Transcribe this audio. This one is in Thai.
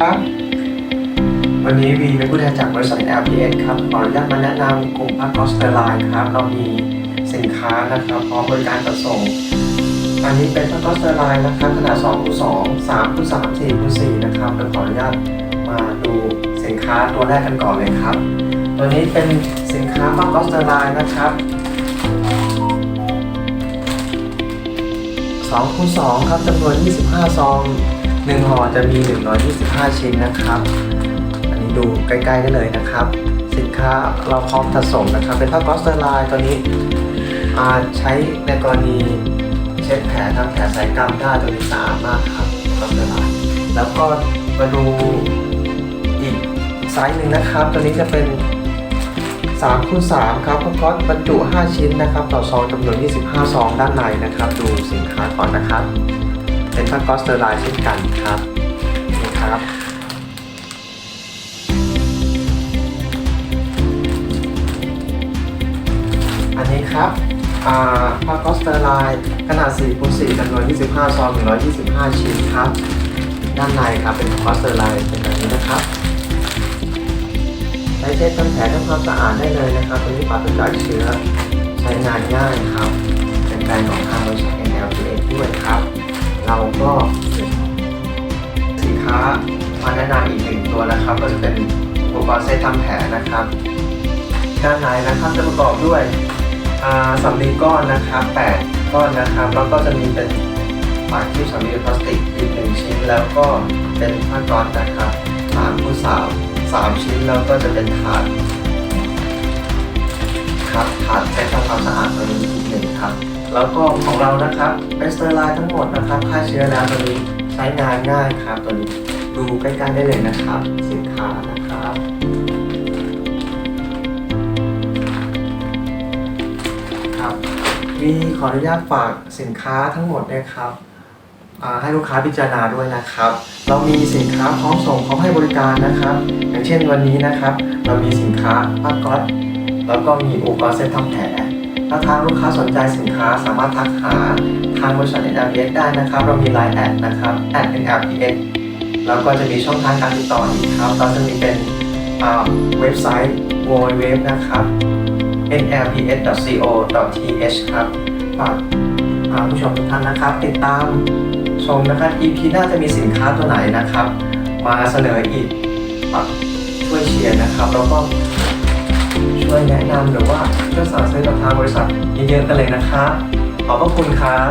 ครับวันนี้วีเป็นผู้แทนจากบริษัท LPS ครับขออนุญาตมาแนะนำกลุ่มพักคอสเตอร์ไลน์ครับเรามีสินค้านะครับพร้อมบริการจัดส่ง อันนี้เป็นพักคอสเตอร์ไลน์นะครับขนาด2คูณ2 3คูณ3 4คูณ4นะครับเราขออนุญาตมาดูสินค้าตัวแรกกันก่อนเลยครับ ตัวนี้เป็นสินค้าพักคอสเตอร์ไลน์นะครับ2คูณ2ครับจำนวน 25 ซอง 1ห่อจะมี 125 ชิ้นนะครับ อันนี้ดูใกล้ๆได้เลยนะครับ สินค้าเราพร้อมจัดส่งนะครับ เป็นผ้าก๊อสเตอร์ไลน์ตัวนี้อ่าใช้ในกรณีเช็ดแผลทำแผลสายกล้ามได้ตัวนี้สะอาดมากครับก๊อสเตอร์ไลน์แล้วก็มาดูอีกไซส์หนึ่งนะครับ ตัวนี้จะเป็น3คูณ3ครับผ้าก๊อสบรรจุ 5 ชิ้นนะครับ ต่อซองจำนวน 25 ซองด้านในนะครับ ดูสินค้าก่อนนะครับ เป็นผ้าก๊อสเตอร์ไลน์เช่นกันครับนี่ครับอันนี้ครับอ่าผ้าคอสเตอร์ไลน์ขนาด4คูณ4จำนวน 25 ซอง 125 ชิ้นครับ ด้านในครับเป็นคอสเตอร์ไลน์เป็นแบบนี้นะครับใช้เช็ดทำแผลทำความสะอาดได้เลยนะครับตัวนี้ปราศจากเชื้อ ใช้งานง่ายครับ เป็นแบรนด์ของทางบริษัท NLPX ด้วยครับ นำอีกหนึ่งตัวนะครับ ก็จะเป็นอุปกรณ์เซตทำแผลนะครับ ด้านในนะครับจะประกอบด้วยสำลีก้อนนะครับ8ก้อนนะครับ แล้วก็จะมีเป็นปากที่สำลีพลาสติกอีกหนึ่งชิ้น แล้วก็เป็นผ้าก๊อซนะครับ3คูณ3 3ชิ้นแล้วก็จะเป็นถาดครับถาดใช้ทำความสะอาดตัวนี้อีกหนึ่งครับ แล้วก็ของเรานะครับเป็นสเตอร์ไลน์ทั้งหมดนะครับฆ่าเชื้อแล้วตัวนี้ใช้งานง่ายครับตัวนี้ ดูใกล้ๆได้เลยนะครับ สินค้านะครับ ครับมีขออนุญาตฝากสินค้าทั้งหมดนะครับให้ลูกค้าพิจารณาด้วยนะครับ เรามีสินค้าพร้อมส่งพร้อมให้บริการนะครับ อย่างเช่นวันนี้นะครับ เรามีสินค้าผ้าก๊อตแล้วก็มีอุปกรณ์เซ็ตทำแผลถ้าทางลูกค้าสนใจสินค้าสามารถทักหาทางบริษัท NLPX ได้นะครับ เรามี Line แอดนะครับ @NLPX แล้วก็จะมีช่องทางการติดต่ออีกครับเราจะมีเป็นอ่าเว็บไซต์ www นะครับ nlps.co.th ครับฝากอ่าผู้ชมทุกท่านนะครับ ติดตามชมนะครับ EP หน้าจะมีสินค้าตัวไหนนะครับ มาเสนออีกฝากช่วยเชียร์นะครับ แล้วก็ช่วยแนะนำหรือว่าช่วยสั่งซื้อกับทางบริษัทเยอะๆกันเลยนะครับขอบพระคุณครับ